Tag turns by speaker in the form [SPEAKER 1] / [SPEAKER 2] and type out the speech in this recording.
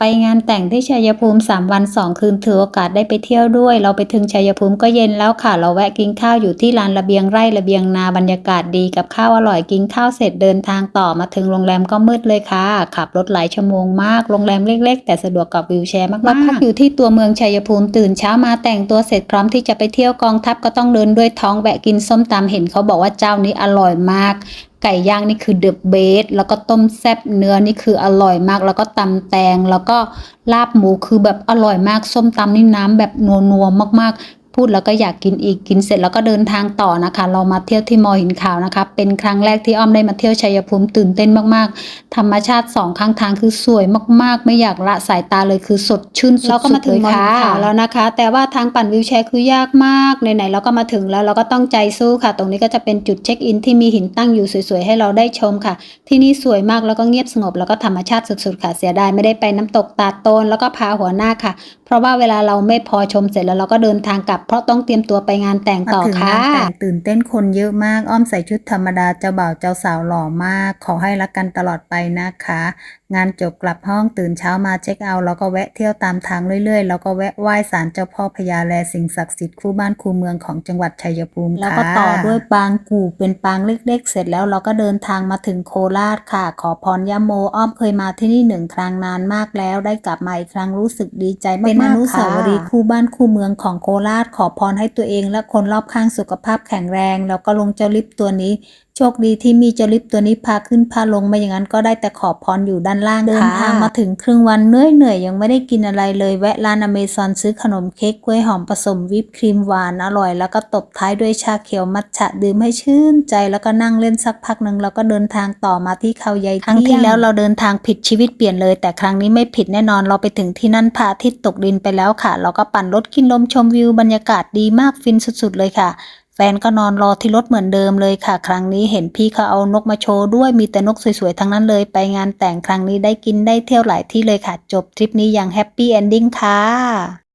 [SPEAKER 1] ไปงานแต่งที่ชัยภูมิ 3 วัน 2 คืนถือโอกาสได้ไปเที่ยวด้วย เราไปถึงชัยภูมิก็เย็นแล้วค่ะ เราแวะกินข้าวอยู่ที่ลานระเบียงไร่ระเบียงนาบรรยากาศดีกับข้าวอร่อยกินข้าวเสร็จเดินทางต่อมาถึงโรงแรมก็มืดเลยค่ะ ขับรถหลายชั่วโมงมากโรงแรมเล็ก ๆ แต่สะดวกกับวิวแชร์มากๆพักอยู่ที่ตัวเมืองชัยภูมิตื่นเช้ามาแต่งตัวเสร็จพร้อมที่จะไปเที่ยวกองทัพก็ต้องเดินด้วยท้องแวะกินส้มตำเห็นเขาบอกว่าเจ้านี้อร่อยมาก ไก่ย่างนี่คือเดอะเบสแล้วก็ต้มแซ่บเนื้อนี่คืออร่อยมาก แล้วก็ตำแตง แล้วก็ลาบหมูคือแบบอร่อยมาก ส้มตำนี่น้ำแบบนัวๆมากๆ พูดแล้วก็อยากกินอีกกินเสร็จแล้วก็เดินทางต่อนะคะ เรามาเที่ยวที่มอหินขาวนะคะ เป็นครั้งแรกที่อ้อมได้มาเที่ยวชัยภูมิตื่นเต้นมากๆ ธรรมชาติสองข้างทางคือสวยมากๆ ไม่อยากละสายตาเลยคือสดชื่นสุดๆ
[SPEAKER 2] เราก็มาถึง
[SPEAKER 1] เลยค่ะ
[SPEAKER 2] มอหินขาวแล้ว
[SPEAKER 1] นะคะ แต่ว่าทางปั่นวิวแชร์คือยากมากไหนๆเราก็มาถึงแล้วเราก็ต้องใจสู้ค่ะ ตรงนี้ก็จะเป็นจุดเช็คอินที่มีหินตั้งอยู่สวยๆให้เราได้ชมค่ะ ที่นี่สวยมากแล้วก็เงียบสงบแล้วก็ธรรมชาติสุดๆค่ะเสียดายไม่ได้ไปน้ำตกตาดโตนแล้วก็พาหัวหน้าค่ะ เพราะว่าเวลาเราไม่พอชมเสร็จแล้วเราก็เดินทางกลับเพราะต้องเตรียมตัวไปงานแต่งต่อ
[SPEAKER 2] มาถึง
[SPEAKER 1] ค่ะ
[SPEAKER 2] งานแต่งตื่นเต้นคนเยอะมากอ้อมใส่ชุดธรรมดาเจ้าบ่าวเจ้าสาวหล่อมาก ขอให้รักกันตลอดไปนะคะ งานจบกลับห้องตื่นเช้ามาเช็คเอาท์แล้วก็แวะเที่ยวตามทางเรื่อยๆ แล้วก็แวะไหว้ศาลเจ้าพ่อพญาแลสิ่งศักดิ์สิทธิ์คู่บ้านคู่เมืองของจังหวัดชัยภูมิ
[SPEAKER 1] แล้วก็
[SPEAKER 2] ค่ะ
[SPEAKER 1] ต่อด้วยปางกู่เป็นปางเล็กๆ เสร็จแล้วเราก็เดินทางมาถึงโคราชค่ะ ขอพรยาโมอ้อมเคยมาที่นี่หนึ่งครั้งนานมากแล้ว ได้กลับมาอีกครั้งรู้สึกดีใจมากๆ
[SPEAKER 2] เป็นอนุสาวรีย์
[SPEAKER 1] ค่ะคู่บ้านคู่เมืองของโคราช ขอพรให้ตัวเองและคนรอบข้างสุขภาพแข็งแรง แล้วก็ลงเจ้าลิฟต์ตัวนี้ โชคดีที่มีเจลิฟตัวนี้พาขึ้นพาลงไม่อย่างนั้นก็ได้แต่ขอพรอยู่ด้านล่าง
[SPEAKER 2] เดิ
[SPEAKER 1] เดิ
[SPEAKER 2] นทา
[SPEAKER 1] ง
[SPEAKER 2] มาถึง
[SPEAKER 1] ครึ่งวันเหนื่อยเหนื่อยยังไม่ได้กินอะไรเลยแวะร้านอเมซอนซื้อขนมเค้กกล้วยหอมผสมวิปครีมหวานอร่อย แล้วก็ตบท้ายด้วยชาเขียวมัทฉะดื่มให้ชื่นใจแล้วก็นั่งเล่นสักพักหนึ่งแล้วก็เดินทางต่อมาที่เขาใหญ่ครั้งที่แล้วเราเดินทางผิดชีวิตเปลี่ยนเลย แต่ครั้งนี้ไม่ผิดแน่นอนเราไปถึงที่นั่นพระอาทิตย์ตกดินไปแล้วค่ะ เราก็ปั่นรถกินลมชมวิวบรรยากาศดีมากฟินสุด ๆ เลยค่ะ แฟนก็นอนรอที่รถเหมือนเดิมเลยค่ะ ครั้งนี้เห็นพี่เขาเอานกมาโชว์ด้วยมีแต่นกสวยๆ ทั้งนั้นเลยไปงานแต่งครั้งนี้ได้กินได้เที่ยวหลายที่เลยค่ะ จบทริปนี้อย่างแฮปปี้เอนดิ้งค่ะ